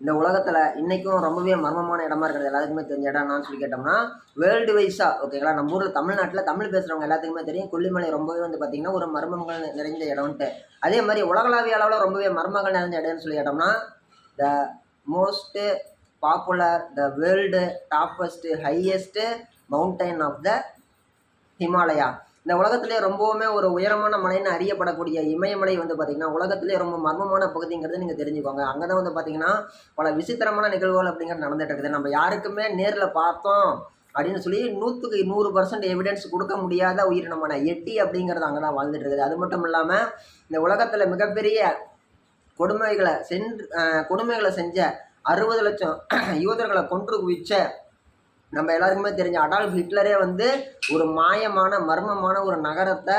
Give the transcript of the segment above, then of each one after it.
இந்த உலகத்தில் இன்றைக்கும் ரொம்பவே மர்மமான இடமா இருக்கிறது எல்லாத்துக்குமே தெரிஞ்ச இடம்னு சொல்லி கேட்டோம்னா வேர்ல்டு வைஸாக ஓகேங்களா நம்ம ஊரில் தமிழ்நாட்டில் தமிழ் பேசுகிறவங்க எல்லாத்துக்குமே தெரியும். கொல்லிமலை ரொம்பவே வந்து பார்த்திங்கன்னா ஒரு மர்மங்கள் நிறைந்த இடம்ன்ட்டு. அதே மாதிரி உலகளாவிய அளவில் ரொம்பவே மர்மங்கள் நிறைஞ்ச இடம்னு சொல்லி கேட்டோம்னா the most popular the world toppest highest mountain of the Himalaya இந்த உலகத்திலே ரொம்பவுமே ஒரு உயரமான மலைன்னு அறியப்படக்கூடிய இமயமலை வந்து பார்த்திங்கன்னா உலகத்திலே ரொம்ப மர்மமான பகுதிங்கிறது நீங்கள் தெரிஞ்சுக்கோங்க. அங்கே தான் வந்து பார்த்திங்கன்னா பல விசித்திரமான நிகழ்வுகள் அப்படிங்கிறது நடந்துகிட்டு இருக்குது. நம்ம யாருக்குமே நேரில் பார்த்தோம் அப்படின்னு சொல்லி நூற்றுக்கு நூறு பர்சன்ட் எவிடன்ஸ் கொடுக்க முடியாத உயிரினமான எட்டி அப்படிங்கிறது அங்கே தான் வாழ்ந்துட்டு இருக்குது. அது மட்டும் இல்லாமல் இந்த உலகத்தில் மிகப்பெரிய கொடுமைகளை சென்று கொடுமைகளை செஞ்ச அறுபது லட்சம் யூதர்களை கொன்று குவிச்ச நம்ம எல்லாருக்குமே தெரிஞ்ச அடால்ஃப் ஹிட்லரே வந்து ஒரு மாயமான மர்மமான ஒரு நகரத்தை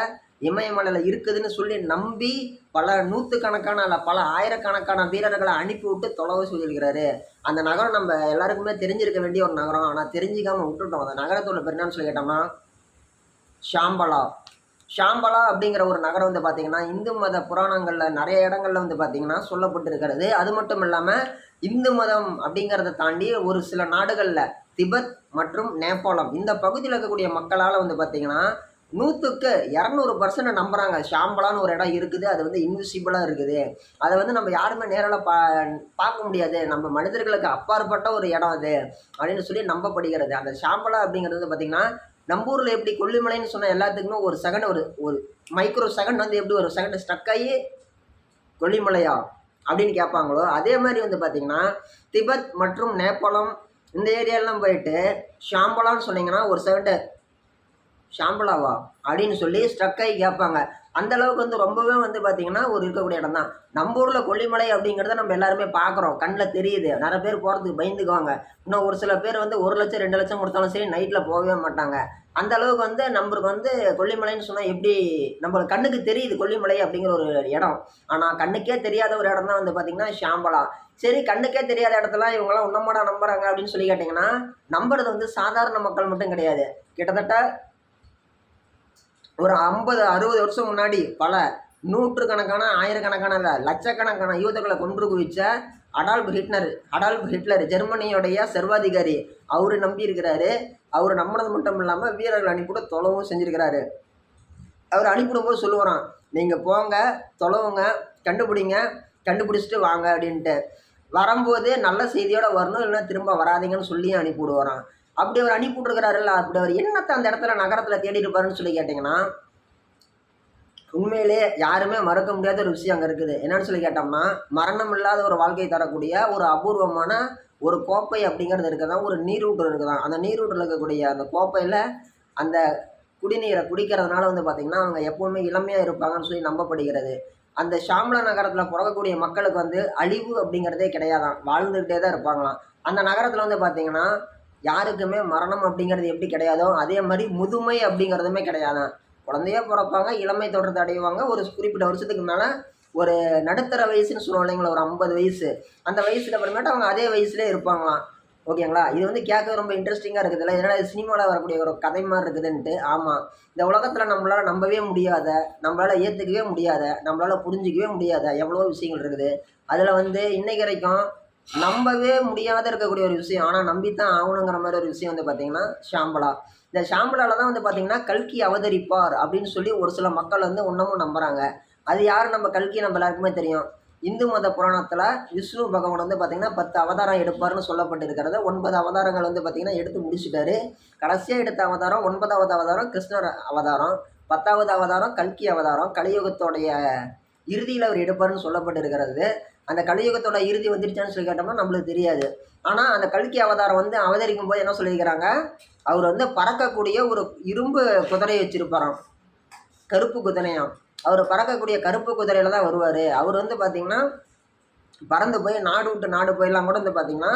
இமயமலையில் இருக்குதுன்னு சொல்லி நம்பி பல நூற்றுக்கணக்கான இல்லை பல ஆயிரக்கணக்கான வீரர்களை அனுப்பி விட்டு தொலைவு சொல்லியிருக்கிறாரு அந்த நகரம் நம்ம எல்லாருக்குமே தெரிஞ்சிருக்க வேண்டிய ஒரு நகரம். ஆனால் தெரிஞ்சிக்காம விட்டுட்டோம். அந்த நகரத்தோட பேர் என்னன்னு சொல்லி கேட்டோம்னா ஷாம்பலா. ஷாம்பலா அப்படிங்கிற ஒரு நகரம் வந்து பார்த்திங்கன்னா இந்து மத புராணங்களில் நிறைய இடங்களில் வந்து பார்த்திங்கன்னா சொல்லப்பட்டிருக்கிறது. அது மட்டும் இல்லாமல் இந்து மதம் அப்படிங்கிறத தாண்டி ஒரு சில நாடுகளில் திபெத் மற்றும் நேபாளம். இந்த பகுதியில் இருக்கக்கூடிய மக்களால் வந்து பார்த்திங்கன்னா நூற்றுக்கு இரநூறு பர்சன்ட் நம்புகிறாங்க ஷாம்பலான்னு ஒரு இடம் இருக்குது. அது வந்து இன்விசிபிளாக இருக்குது. அதை வந்து நம்ம யாருமே நேரில் பா பார்க்க முடியாது. நம்ம மனிதர்களுக்கு அப்பாற்பட்ட ஒரு இடம் அது அப்படின்னு சொல்லி நம்பப்படுகிறது. அந்த ஷாம்பலா அப்படிங்கிறது வந்து பார்த்திங்கன்னா நம்ம ஊரில் எப்படி கொல்லிமலைன்னு சொன்ன எல்லாத்துக்குமே ஒரு செகண்ட் ஒரு ஒரு மைக்ரோ செகண்ட் வந்து எப்படி ஒரு செகண்ட் ஸ்டக் ஆகி கொல்லிமலையா அப்படின்னு கேட்பாங்களோ அதே மாதிரி வந்து பார்த்திங்கன்னா திபெத் மற்றும் நேபாளம் இந்த ஏரியாலாம் போயிட்டு ஷாம்பலான்னு சொன்னீங்கன்னா ஒரு செகண்டு ஷாம்பலாவா? அப்படின்னு சொல்லி ஸ்ட்ரக் ஆகி கேட்பாங்க. அந்த அளவுக்கு வந்து ரொம்பவே வந்து பார்த்திங்கன்னா ஒரு இருக்கக்கூடிய இடம் தான். நம்ம ஊரில் கொல்லிமலை அப்படிங்கிறத நம்ம எல்லாருமே பார்க்குறோம் கண்ணில் தெரியுது. நிறைய பேர் போகிறதுக்கு பயந்துக்குவாங்க. இன்னும் ஒரு சில பேர் வந்து ஒரு லட்சம் ரெண்டு லட்சம் கொடுத்தாலும் சரி நைட்டில் போகவே மாட்டாங்க. அந்த அளவுக்கு வந்து நம்மளுக்கு வந்து கொல்லிமலைன்னு சொன்னால் எப்படி நம்ம கண்ணுக்கு தெரியுது கொல்லிமலை அப்படிங்கிற ஒரு இடம். ஆனால் கண்ணுக்கே தெரியாத ஒரு இடம் தான் வந்து பார்த்திங்கன்னா ஷாம்பலா. சரி கண்ணுக்கே தெரியாத இடத்துல இவங்களாம் உன்னமாடா நம்புறாங்க அப்படின்னு சொல்லி கேட்டிங்கன்னா நம்புறது வந்து சாதாரண மக்கள் மட்டும் கிடையாது. கிட்டத்தட்ட ஒரு ஐம்பது அறுபது வருஷம் முன்னாடி பல நூற்றுக்கணக்கான ஆயிரக்கணக்கான இல்லை லட்சக்கணக்கான யூதர்களை கொன்று குவிச்ச அடால்ப் ஹிட்னர் அடால்ப் ஹிட்லர் ஜெர்மனியோடைய சர்வாதிகாரி. அவர் நம்பியிருக்கிறாரு. அவர் நம்பினது மட்டும் இல்லாமல் வீரர்கள் அனுப்பிவிட தொலைவும் செஞ்சுருக்கிறாரு. அவர் அனுப்பிடும்போது சொல்லுவாராம் நீங்கள் போங்க தொலைவுங்க கண்டுபிடிங்க கண்டுபிடிச்சிட்டு வாங்க அப்படின்ட்டு. வரும்போது நல்ல செய்தியோடு வரணும் இல்லைன்னா திரும்ப வராதீங்கன்னு சொல்லி அனுப்பிவிடுவான் அப்படி அவர் அனுப்பி விட்ருக்கிறாருல்ல அப்படி அவர் என்னத்தை அந்த இடத்துல நகரத்தில் தேடி இருப்பாருன்னு சொல்லி கேட்டிங்கன்னா உண்மையிலே யாருமே மறக்க முடியாத ஒரு விஷயம் அங்கே இருக்குது. என்னன்னு சொல்லி கேட்டோம்னா மரணம் இல்லாத ஒரு வாழ்க்கை தரக்கூடிய ஒரு அபூர்வமான ஒரு கோப்பை அப்படிங்கிறது இருக்குதான் ஒரு நீரூற்று இருக்குதான் அந்த நீரூற்றில் இருக்கக்கூடிய அந்த கோப்பையில் அந்த குடிநீரை குடிக்கிறதுனால வந்து பார்த்திங்கன்னா அவங்க எப்போவுமே இளமையாக இருப்பாங்கன்னு சொல்லி நம்பப்படுகிறது. அந்த ஷாம்லா நகரத்தில் பிறக்கக்கூடிய மக்களுக்கு வந்து அழிவு அப்படிங்கிறதே கிடையாதான். வாழ்ந்துக்கிட்டே தான் இருப்பாங்களாம். அந்த நகரத்தில் வந்து பார்த்திங்கன்னா யாருக்குமே மரணம் அப்படிங்கிறது எப்படி கிடையாதோ அதே மாதிரி முதுமை அப்படிங்கிறதுமே கிடையாதான் குழந்தையே பிறப்பாங்க இளமை தொடர்ந்து அடைவாங்க. ஒரு குறிப்பிட்ட வருஷத்துக்கு மேலே ஒரு நடுத்தர வயசுன்னு சொல்லுவோம் இல்லைங்களா ஒரு ஐம்பது வயசு. அந்த வயசுக்கு அப்புறமேட்டு அவங்க அதே வயசுலேயே இருப்பாங்களாம். ஓகேங்களா? இது வந்து கேட்க ரொம்ப இன்ட்ரெஸ்டிங்காக இருக்குதுல்ல. இதனால் இது சினிமாவில் வரக்கூடிய ஒரு கதை மாதிரி இருக்குதுன்ட்டு. ஆமாம் இந்த உலகத்தில் நம்மளால் நம்பவே முடியாத நம்மளால் ஏற்றுக்கவே முடியாத நம்மளால் புரிஞ்சிக்கவே முடியாத எவ்வளோ விஷயங்கள் இருக்குது. அதில் வந்து இன்னைக்கு வரைக்கும் நம்பவே முடியாத இருக்கக்கூடிய ஒரு விஷயம். ஆனால் நம்பித்தான் ஆகணுங்கிற மாதிரி ஒரு விஷயம் வந்து பார்த்திங்கன்னா ஷாம்பலா. இந்த ஷாம்பலாவில் தான் வந்து பார்த்திங்கன்னா கல்கி அவதரிப்பார் அப்படின்னு சொல்லி ஒரு சில மக்கள் வந்து இன்னமும் நம்புகிறாங்க அது யார் நம்ம கல்கி நம்ம எல்லாருக்குமே தெரியும். இந்து மத புராணத்தில் விஷ்ணு பகவான் வந்து பார்த்திங்கன்னா பத்து அவதாரம் எடுப்பார்னு சொல்லப்பட்டிருக்கிறது. ஒன்பது அவதாரங்கள் வந்து பார்த்திங்கன்னா எடுத்து முடிச்சுட்டாரு. கடைசியாக எடுத்த அவதாரம் ஒன்பதாவது அவதாரம் கிருஷ்ணர் அவதாரம். பத்தாவது அவதாரம் கல்கி அவதாரம். கலியுகத்தோடைய இறுதியில் அவர் எடுப்பார்னு சொல்லப்பட்டிருக்கிறது. அந்த கலியுகத்தோட இறுதி வந்துருச்சான்னு சொல்லி கேட்டோம்னா நம்மளுக்கு தெரியாது. ஆனால் அந்த கல்கி அவதாரம் வந்து அவதரிக்கும் போது என்ன சொல்லியிருக்கிறாங்க? அவர் வந்து பறக்கக்கூடிய ஒரு இரும்பு குதிரையை வச்சிருப்பாராம். கருப்பு குதிரையாம். அவர் பறக்கக்கூடிய கருப்பு குதிரையில தான் வருவார். அவர் வந்து பார்த்திங்கன்னா பறந்து போய் நாடு விட்டு நாடு போயெல்லாம் கூட வந்து பார்த்திங்கன்னா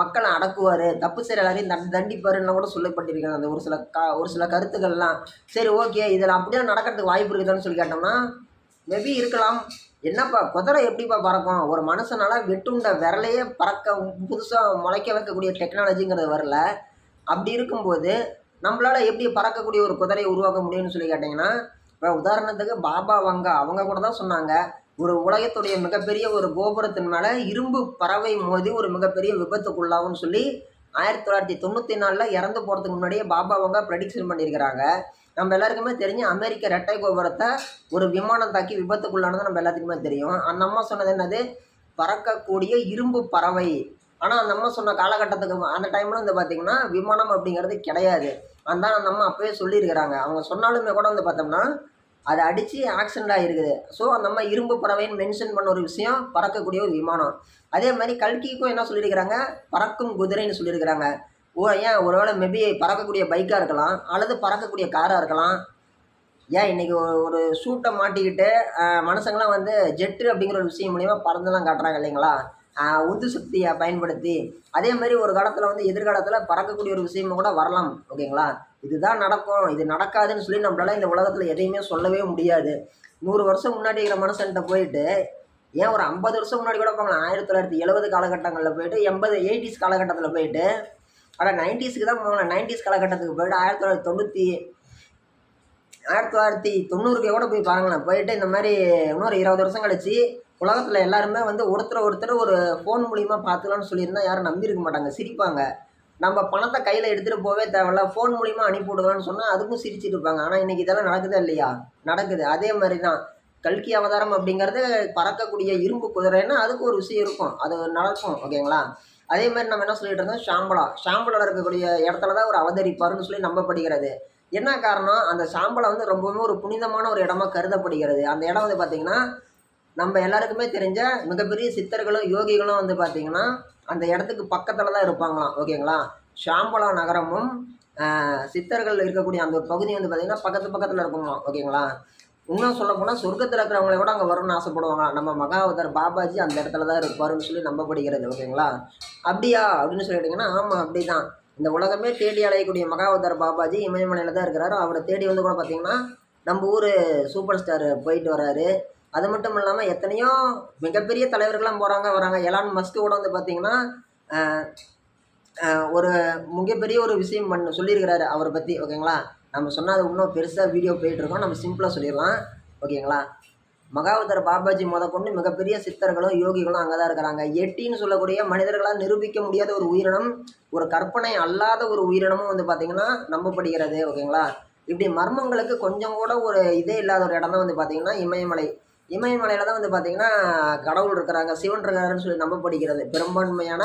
மக்களை அடக்குவார். தப்பு செய்கிற எல்லாரையும் தண்டி தண்டிப்பாருன்னு கூட சொல்லப்பட்டிருக்காங்க அந்த ஒரு சில கா ஒரு சில கருத்துக்கள்லாம். சரி ஓகே இதில் அப்படியே நடக்கிறதுக்கு வாய்ப்பு இருக்குதான்னு சொல்லி கேட்டோம்னா மேபி இருக்கலாம். என்னப்பா குதிரை எப்படிப்பா பறக்கும்? ஒரு மனுஷனால் வெட்டுண்ட விரலையே பறக்க புதுசாக முளைக்க வைக்கக்கூடிய டெக்னாலஜிங்கிறது வரல. அப்படி இருக்கும்போது நம்மளால் எப்படி பறக்கக்கூடிய ஒரு குதிரையை உருவாக்க முடியும்னு சொல்லி கேட்டிங்கன்னா இப்போ உதாரணத்துக்கு பாபா வங்கா அவங்க கூட தான் சொன்னாங்க. ஒரு உலகத்துடைய மிகப்பெரிய ஒரு கோபுரத்தின் மேலே இரும்பு பறவை மோதி ஒரு மிகப்பெரிய விபத்துக்குள்ளாகும்னு சொல்லி ஆயிரத்தி தொள்ளாயிரத்தி தொண்ணூற்றி நாலில் இறந்து போகிறதுக்கு முன்னாடியே பாபா அவங்க ப்ரெடிக்ஷன் பண்ணியிருக்கிறாங்க. நம்ம எல்லாருக்குமே தெரிஞ்சு அமெரிக்க ரெட்டை கோபுரத்தை ஒரு விமானம் தாக்கி விபத்துக்குள்ளானது நம்ம எல்லாத்துக்குமே தெரியும். அந்த அம்மா சொன்னது என்னது? பறக்கக்கூடிய இரும்பு பறவை. ஆனால் அந்த அம்மா சொன்ன காலகட்டத்துக்கு அந்த டைமில் வந்து பார்த்திங்கன்னா விமானம் அப்படிங்கிறது கிடையாது. அந்த அந்த அம்மா அப்போயே சொல்லியிருக்கிறாங்க. அவங்க சொன்னாலுமே கூட வந்து பார்த்தோம்னா அதை அடித்து ஆக்சிடெண்ட் ஆகிருக்குது ஸோ அந்த இரும்பு பறவைன்னு மென்ஷன் பண்ண ஒரு விஷயம் பறக்கக்கூடிய ஒரு விமானம். அதே மாதிரி கல்கிக்கும் என்ன சொல்லியிருக்கிறாங்க? பறக்கும் குதிரைன்னு சொல்லியிருக்கிறாங்க. ஓ ஏன்? ஒருவேளை மேபி பறக்கக்கூடிய பைக்காக இருக்கலாம் அல்லது பறக்கக்கூடிய காராக இருக்கலாம். ஏன்? இன்றைக்கி ஒரு சூட்டை மாட்டிக்கிட்டு மனுஷங்களாம் வந்து ஜெட்டு அப்படிங்கிற ஒரு விஷயம் மூலிமா பறந்துலாம் காட்டுறாங்க இல்லைங்களா? உந்து சக்தியை பயன்படுத்தி. அதே மாதிரி ஒரு காலத்தில் வந்து எதிர்காலத்தில் பறக்கக்கூடிய ஒரு விஷயமும் கூட வரலாம் ஓகேங்களா இதுதான் நடக்கும். இது நடக்காதுன்னு சொல்லி நம்மளால இந்த உலகத்தில் எதையுமே சொல்லவே முடியாது. நூறு வருஷம் முன்னாடி இருக்கிற மனுஷன்கிட்ட போயிட்டு ஏன் ஒரு ஐம்பது வருஷம் முன்னாடி கூட போகலாம் ஆயிரத்தி தொள்ளாயிரத்தி எழுபது காலகட்டங்களில் போயிட்டு எண்பது எயிட்டிஸ் காலகட்டத்தில் போயிட்டு ஆனால் நைன்டிஸ்க்கு தான் போகலாம் நைன்டிஸ் காலகட்டத்துக்கு போயிட்டு ஆயிரத்தி தொள்ளாயிரத்தி தொண்ணூற்றி ஆயிரத்தி தொள்ளாயிரத்தி தொண்ணூறுக்கு கூட போய் பாருங்களேன். போயிட்டு இந்த மாதிரி இன்னொரு இருபது வருஷம் கழிச்சு உலகத்தில் எல்லாருமே வந்து ஒருத்தர் ஒருத்தர் ஒரு ஃபோன் மூலிமா பார்த்துக்கலாம்னு சொல்லியிருந்தா யாரும் நம்பியிருக்க மாட்டாங்க சிரிப்பாங்க. நம்ம பணத்தை கையில் எடுத்துகிட்டு போவே தேவையில்ல. ஃபோன் மூலிமா அனுப்பி விடுங்கன்னு சொன்னால் அதுக்கும் சிரிச்சுட்டு இருப்பாங்க. ஆனால் இன்றைக்கி இதெல்லாம் நடக்குதா இல்லையா? நடக்குது. அதே மாதிரி தான் கல்கி அவதாரம் அப்படிங்கிறது பறக்கக்கூடிய இரும்பு குதிரைன்னா அதுக்கு ஒரு விஷயம் இருக்கும். அது நடக்கும். ஓகேங்களா? அதே மாதிரி நம்ம என்ன சொல்லிட்டு இருந்தோம்? ஷாம்பலா. ஷாம்பலாவில் இருக்கக்கூடிய இடத்துல தான் ஒரு அவதரிப்பாருன்னு சொல்லி நம்பப்படுகிறது. என்ன காரணம்? அந்த சாம்பலை வந்து ரொம்பவுமே ஒரு புனிதமான ஒரு இடமா கருதப்படுகிறது. அந்த இடம் வந்து பார்த்திங்கன்னா நம்ம எல்லாருக்குமே தெரிஞ்ச மிகப்பெரிய சித்தர்களும் யோகிகளும் வந்து பார்த்திங்கன்னா அந்த இடத்துக்கு பக்கத்தில் தான் இருப்பாங்களாம் ஓகேங்களா? ஷாம்பலா நகரமும் சித்தர்கள் இருக்கக்கூடிய அந்த ஒரு பகுதி வந்து பார்த்திங்கன்னா பக்கத்து பக்கத்தில் இருக்குமா ஓகேங்களா? இன்னும் சொல்ல போனால் சொர்க்கத்தில் இருக்கிறவங்கள கூட அங்கே வரணும்னு ஆசைப்படுவாங்க நம்ம மகாவதர் பாபாஜி அந்த இடத்துல தான் இருப்பாருன்னு சொல்லி நம்பப்படுகிறது ஓகேங்களா? அப்படியா? அப்படின்னு சொல்லிட்டீங்கன்னா ஆமாம் அப்படி தான் இந்த உலகமே தேடி அலையக்கூடிய மகாவதார் பாபாஜி இமயமலையில் தான் இருக்கிறாரு. அவரை தேடி வந்து கூட பார்த்தீங்கன்னா நம்ம ஊர் சூப்பர் ஸ்டார் போயிட்டு வராரு. அது மட்டும் இல்லாமல் எத்தனையோ மிகப்பெரிய தலைவர்கள்லாம் போகிறாங்க வராங்க. எலான் மஸ்க்கு கூட வந்து பார்த்தீங்கன்னா ஒரு மிகப்பெரிய ஒரு விஷயம் பண்ண சொல்லியிருக்கிறாரு அவரை பற்றி ஓகேங்களா? நம்ம சொன்னால் அது இன்னும் பெருசாக வீடியோ போயிட்டுருக்கோம் நம்ம சிம்பிளாக சொல்லிடலாம் ஓகேங்களா? மகாவதர் பாபாஜி முதற்கொண்டு மிகப்பெரிய சித்தர்களும் யோகிகளும் அங்கே தான் இருக்கிறாங்க. எட்டின்னு சொல்லக்கூடிய மனிதர்களால் நிரூபிக்க முடியாத ஒரு உயிரினம் ஒரு கற்பனை அல்லாத ஒரு உயிரினமும் வந்து பார்த்திங்கன்னா நம்பப்படுகிறது ஓகேங்களா? இப்படி மர்மங்களுக்கு கொஞ்சம் கூட ஒரு இதே இல்லாத ஒரு இடம் தான் வந்து பார்த்திங்கன்னா இமயமலை. இமயமலையில் தான் வந்து பார்த்திங்கன்னா கடவுள் இருக்கிறாங்க சிவன் இருக்காருன்னு சொல்லி நம்பப்படுகிறது. பெரும்பான்மையான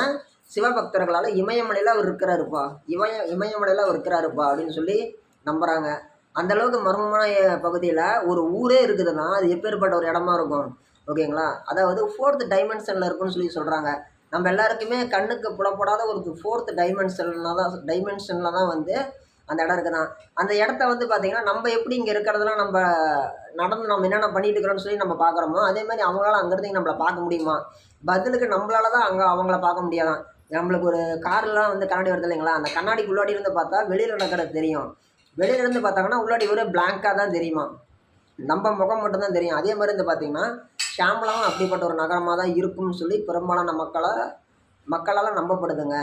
சிவபக்தர்களால் இமயமலையில் அவர் இருக்கிறாருப்பா. இமய இமயமலையில் அவர் இருக்கிறாருப்பா அப்படின்னு சொல்லி நம்புகிறாங்க அந்த அளவுக்கு மர்மமான பகுதியில் ஒரு ஊரே இருக்குதுன்னா அது எப்பேற்பட்ட ஒரு இடமா இருக்கும்? ஓகேங்களா? அதாவது ஃபோர்த் டைமென்ஷனில் இருக்குன்னு சொல்லி சொல்கிறாங்க நம்ம எல்லாருக்குமே கண்ணுக்கு புலப்படாத ஒரு ஃபோர்த் டைமென்ஷனில் தான் டைமென்ஷனில் தான் வந்து அந்த இடம் இருக்குதான். அந்த இடத்த வந்து பார்த்திங்கன்னா நம்ம எப்படி இங்கே இருக்கிறதெல்லாம் நம்ம நடந்து நம்ம என்னென்ன பண்ணிட்டு இருக்கிறோம்னு சொல்லி நம்ம பார்க்குறோமோ அதே மாதிரி அவங்களால அங்கேருந்து நம்மளை பார்க்க முடியுமா? பதிலுக்கு நம்மளால தான் அங்கே அவங்கள பார்க்க முடியாதான். நம்மளுக்கு ஒரு கார்லாம் வந்து கண்ணாடி வருது இல்லைங்களா? அந்த கண்ணாடிக்கு உள்ளாடி இருந்து பார்த்தா வெளியில் நடக்கிறது தெரியும். வெளியில இருந்து பார்த்தாங்கன்னா உள்ளாடி ஒரு பிளாங்காக தான் தெரியுமா? நம்ம முகம் மட்டும்தான் தெரியும். அதே மாதிரி வந்து பார்த்திங்கன்னா ஷாம்பலாவும் அப்படிப்பட்ட ஒரு நகரமாக தான் இருக்கும்னு சொல்லி பெரும்பாலான மக்களை மக்களால் நம்பப்படுதுங்க.